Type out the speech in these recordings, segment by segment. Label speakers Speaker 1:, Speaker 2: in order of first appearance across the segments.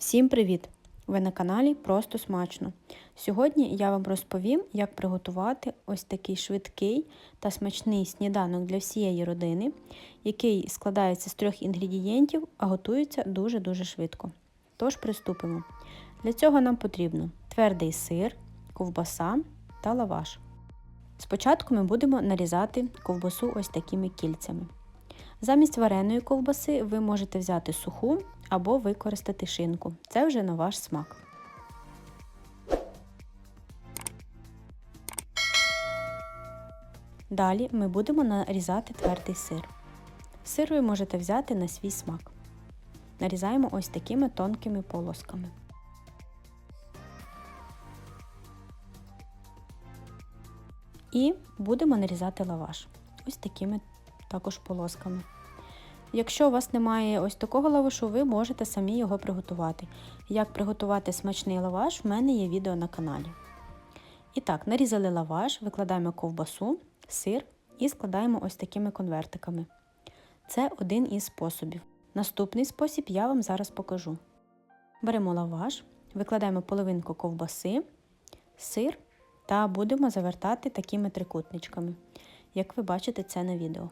Speaker 1: Всім привіт! Ви на каналі Просто Смачно. Сьогодні я вам розповім, як приготувати ось такий швидкий та смачний сніданок для всієї родини, який складається з трьох інгредієнтів, а готується дуже-дуже швидко. Тож приступимо. Для цього нам потрібно твердий сир, ковбаса та лаваш. Спочатку ми будемо нарізати ковбасу ось такими кільцями. Замість вареної ковбаси ви можете взяти суху або використати шинку. Це вже на ваш смак. Далі ми будемо нарізати твердий сир. Сир ви можете взяти на свій смак. Нарізаємо ось такими тонкими полосками. І будемо нарізати лаваш ось такими також полосками. Якщо у вас немає ось такого лавашу, ви можете самі його приготувати. Як приготувати смачний лаваш, в мене є відео на каналі. І так, нарізали лаваш, викладаємо ковбасу, сир і складаємо ось такими конвертиками. Це один із способів. Наступний спосіб я вам зараз покажу. Беремо лаваш, викладаємо половинку ковбаси, сир та будемо завертати такими трикутничками, як ви бачите це на відео.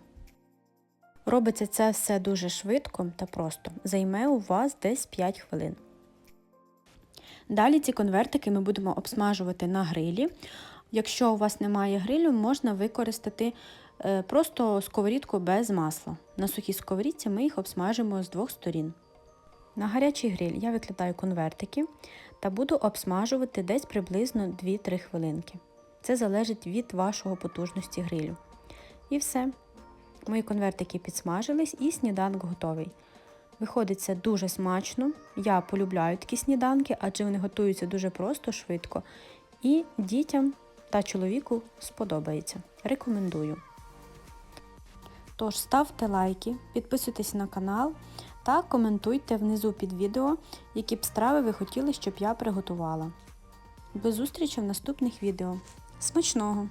Speaker 1: Робиться це все дуже швидко та просто. Займе у вас десь 5 хвилин. Далі ці конвертики ми будемо обсмажувати на грилі. Якщо у вас немає грилю, можна використати е, просто сковорідку без масла. На сухій сковорідці ми їх обсмажимо з двох сторін. На гарячий гриль я викладаю конвертики та буду обсмажувати десь приблизно 2-3 хвилинки. Це залежить від вашого потужності грилю. І все. Мої конвертики підсмажились і сніданок готовий. Виходить це дуже смачно. Я полюбляю такі сніданки, адже вони готуються дуже просто, швидко. І дітям та чоловіку сподобається. Рекомендую. Тож ставте лайки, підписуйтесь на канал та коментуйте внизу під відео, які б страви ви хотіли, щоб я приготувала. До зустрічі в наступних відео. Смачного!